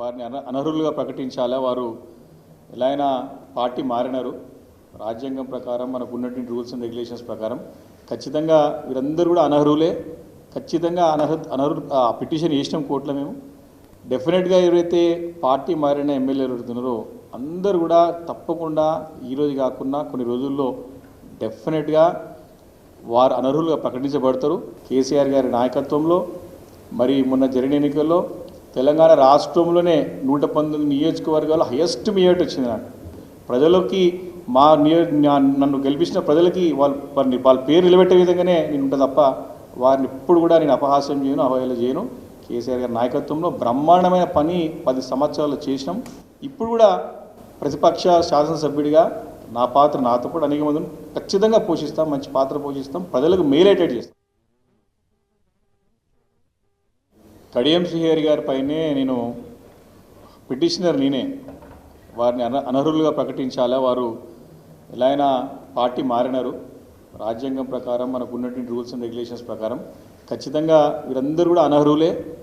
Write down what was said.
వారిని అన అనర్హులుగా ప్రకటించాలా? వారు ఎలా అయినా పార్టీ మారినారు. రాజ్యాంగం ప్రకారం మనకు ఉన్నటువంటి రూల్స్ అండ్ రెగ్యులేషన్స్ ప్రకారం ఖచ్చితంగా వీరందరూ కూడా అనర్హులే. ఖచ్చితంగా అనర్హ అనర్హు ఆ పిటిషన్ వేసినాం కోర్టులో మేము. డెఫినెట్గా ఎవరైతే పార్టీ మారిన ఎమ్మెల్యేలు ఎవరుతున్నారో అందరూ కూడా తప్పకుండా ఈరోజు కాకుండా కొన్ని రోజుల్లో డెఫినెట్గా వారు అనర్హులుగా ప్రకటించబడతారు. కేసీఆర్ గారి నాయకత్వంలో మరి మొన్న జరిగిన ఎన్నికల్లో తెలంగాణ రాష్ట్రంలోనే నూట పంతొమ్మిది నియోజకవర్గాల్లో హైయెస్ట్ మెజార్టీ వచ్చింది నాకు. ప్రజలకి మా నియో నన్ను గెలిపించిన ప్రజలకి వాళ్ళ వారిని వాళ్ళ పేరు నిలబెట్టే విధంగానే నేను ఉంటా తప్ప వారిని ఇప్పుడు కూడా నేను అపహాస్యం చేయను అవహేళన చేయను. కేసీఆర్ గారి నాయకత్వంలో బ్రహ్మాండమైన పని పది సంవత్సరాలు చేసినాం. ఇప్పుడు కూడా ప్రతిపక్ష శాసనసభ్యుడిగా నా పాత్ర నాతో పాటు అనేక మందిని ఖచ్చితంగా పోషిస్తాం మంచి పాత్ర పోషిస్తాం ప్రజలకు మేలేటెడ్ చేస్తాం. కడియం శ్రీహరి గారి పైనే నేను పిటిషనర్ నేనే. వారిని అన అనర్హులుగా ప్రకటించాలా? వారు ఎలా అయినా పార్టీ మారినారు. రాజ్యాంగం ప్రకారం మనకు ఉన్నటువంటి రూల్స్ అండ్ రెగ్యులేషన్స్ ప్రకారం ఖచ్చితంగా వీరందరూ కూడా అనర్హులే.